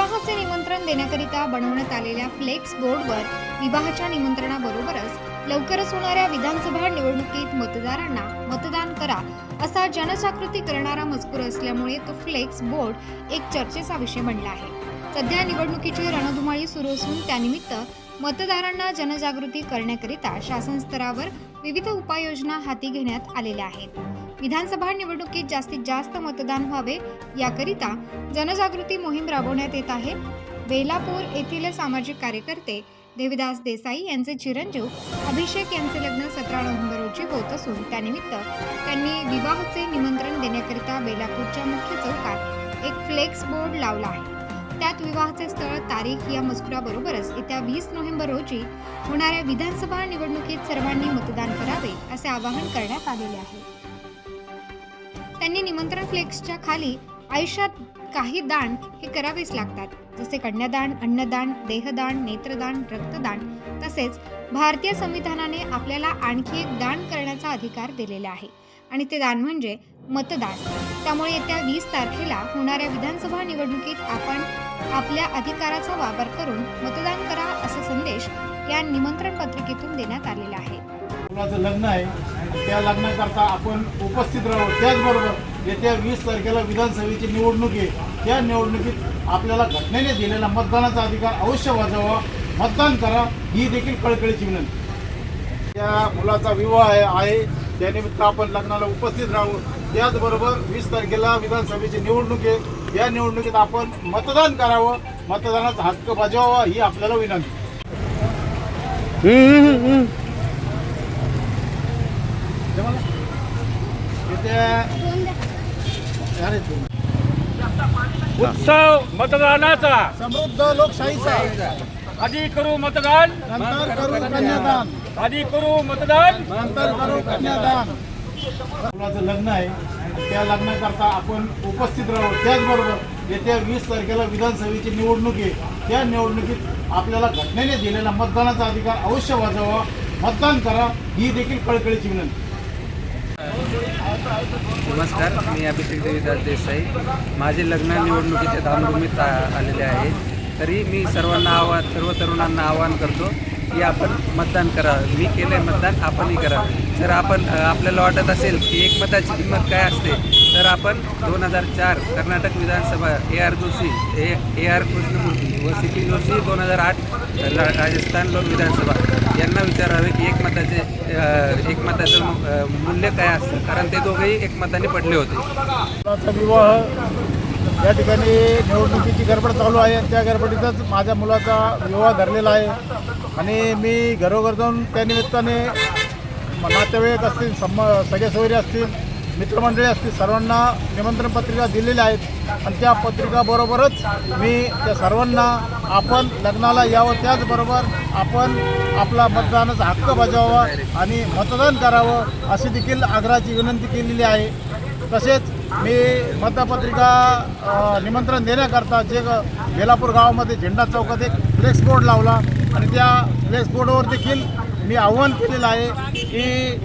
विवाहाचे निमंत्रण देण्याकरिता बनवण्यात आलेल्या फ्लेक्स बोर्डवर विवाहाच्या निमंत्रणाबरोबरच लवकरच होणाऱ्या विधानसभा निवडणुकीत मतदारांना मतदान करा असा जनजागृती करणारा मजकूर असल्यामुळे तो फ्लेक्स बोर्ड एक चर्चेचा विषय बनला आहे. सध्या निवडणुकीची रणधुमाळी सुरू असून त्यानिमित्त मतदारांना जनजागृती करण्याकरिता शासन स्तरावर विविध उपाययोजना हाती घेण्यात आलेल्या आहेत. विधानसभा निवडणुकीत जास्तीत जास्त मतदान व्हावे याकरिता जनजागृती मोहीम राबवण्यात येत आहे. बेलापूर येथील सामाजिक कार्यकर्ते देविदास देसाई यांचे चिरंजीव अभिषेक यांचे लग्न सतरा नोव्हेंबर रोजी होत असून त्यानिमित्त त्यांनी विवाहाचे निमंत्रण देण्याकरिता बेलापूरच्या मुख्य चौकात एक फ्लेक्स बोर्ड लावला आहे. त्यात विवाहाचे स्थळ तारीख या मजकुराबरोबरच येत्या वीस नोव्हेंबर रोजी होणाऱ्या विधानसभा निवडणुकीत सर्वांनी मतदान करावे असे आवाहन करण्यात आलेले आहे. त्यांनी निमंत्रण फ्लेक्सच्या खाली आयुष्यात काही दान हे करावेच लागतात जसे कन्यादान अन्नदान देहदान नेत्रदान रक्तदान तसेच भारतीय संविधानाने आपल्याला आणखी एक दान करण्याचा अधिकार दिलेला आहे. आणि ते दान म्हणजे मतदान. त्यामुळे येत्या वीस तारखेला होणाऱ्या विधानसभा निवडणुकीत आपण आपल्या अधिकाराचा वापर करून मतदान करा असा संदेश या निमंत्रण पत्रिकेतून देण्यात आलेला आहे. लग्न आहे त्या लग्नाकरता आपण उपस्थित राहू. त्याचबरोबर येत्या वीस तारखेला विधानसभेची निवडणूक आहे. त्या निवडणुकीत आपल्याला घटनेने दिलेला मतदानाचा अधिकार अवश्य वाजवा मतदान करा ही देखील कळकळीची विनंती. त्या मुलाचा विवाह आहे आहे. त्यानिमित्त आपण लग्नाला उपस्थित राहू. त्याचबरोबर वीस तारखेला विधानसभेची निवडणूक आहे. या निवडणुकीत आपण मतदान करावं. मतदानाचा हक्क बजावावा ही आपल्याला विनंती. उत्सव मतदानाचा. समृद्ध लोकशाहीचा आधी करू मतदान. नंतर करू कन्यादान. आधी करू मतदान. नंतर करू कन्यादान. मुलाचं लग्न आहे. त्या लग्नाकरता आपण उपस्थित राहू. त्याचबरोबर येत्या वीस तारखेला विधानसभेची निवडणूक आहे. त्या निवडणुकीत आपल्याला घटनेने दिलेला मतदानाचा अधिकार अवश्य वाजवा मतदान करा. ही देखील कळकळीची विनंती. नमस्कार. मी अभिषेक देवीदास देसाई. माझे लग्न निवडणुकीच्या धामधुमीत आलेले आहे. तरी मी सर्वांना आव्हान सर्व तरुणांना आवाहन करतो की आपण मतदान करावं मी केलं आहे मतदान आपणही करावं जर आपण आपल्याला वाटत असेल की एक मताची किंमत काय असते तर आपण दोन हजार चार कर्नाटक विधानसभा A R Joshi A A R Krishnamurthy व सी पी जोशी दोन हजार आठ राजस्थान लोक विधानसभा यांना विचारावे की एक मताचे एक मताचं मूल्य काय असतं? कारण ते दोघेही एकमताने पडले होते. विवाह या ठिकाणी निवडणुकीची गडबड चालू आहे. आणि त्या गडबडीतच माझ्या मुलाचा विवाह धरलेला आहे. आणि मी घरोघर जाऊन त्या निमित्ताने नातेवाईक असतील सम सगळे सोयरे असतील मित्रमंडळी असतील सर्वांना निमंत्रण पत्रिका दिलेल्या आहेत. आणि त्या पत्रिकाबरोबरच मी त्या सर्वांना आपण लग्नाला यावं त्याचबरोबर आपण आपला मतदानाचा हक्क बजावावा आणि मतदान करावं अशी देखील आग्रहाची विनंती केलेली आहे. तसेच मी मतपत्रिका निमंत्रण देण्याकरता जे ग- बेलापूर गावामध्ये झेंडा चौकात एक फ्लेक्स बोर्ड लावला आणि त्या फ्लेक्स बोर्डवर देखील मी आव्हान केलेलं आहे की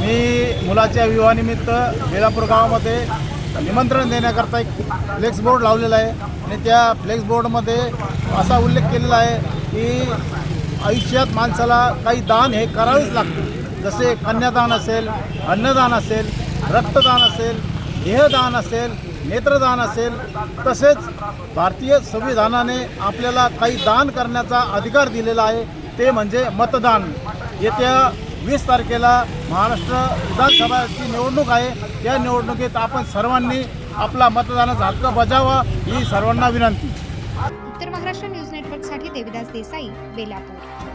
मी मुलाच्या विवाहानिमित्त बेलापूर गावामध्ये निमंत्रण देण्याकरता एक फ्लेक्स बोर्ड लावलेला आहे. आणि त्या फ्लेक्स बोर्डमध्ये असा उल्लेख केलेला आहे की आयुष्यात माणसाला काही दान हे करावेच लागते. जसे कन्यादान असेल अन्नदान असेल रक्तदान असेल देहदान असेल नेत्रदान असेल तसेच भारतीय संविधानाने आपल्याला काही दान करण्याचा अधिकार दिलेला आहे ते म्हणजे मतदान. येत्या वीस तारखेला महाराष्ट्र विधानसभाची निवडणूक आहे त्या निवडणुकीत आपण सर्वांनी आपला मतदानाचा हक्क बजावा ही सर्वांना विनंती. उत्तर महाराष्ट्र न्यूज नेटवर्कसाठी देविदास देसाई बेलापूर.